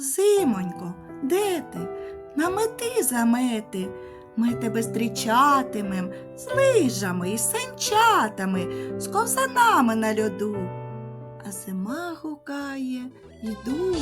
Зимонько, де ти? Намети замети. Ми тебе зустрічатимем з лижами і санчатами, з ковзанами на льоду. А зима гукає, йду,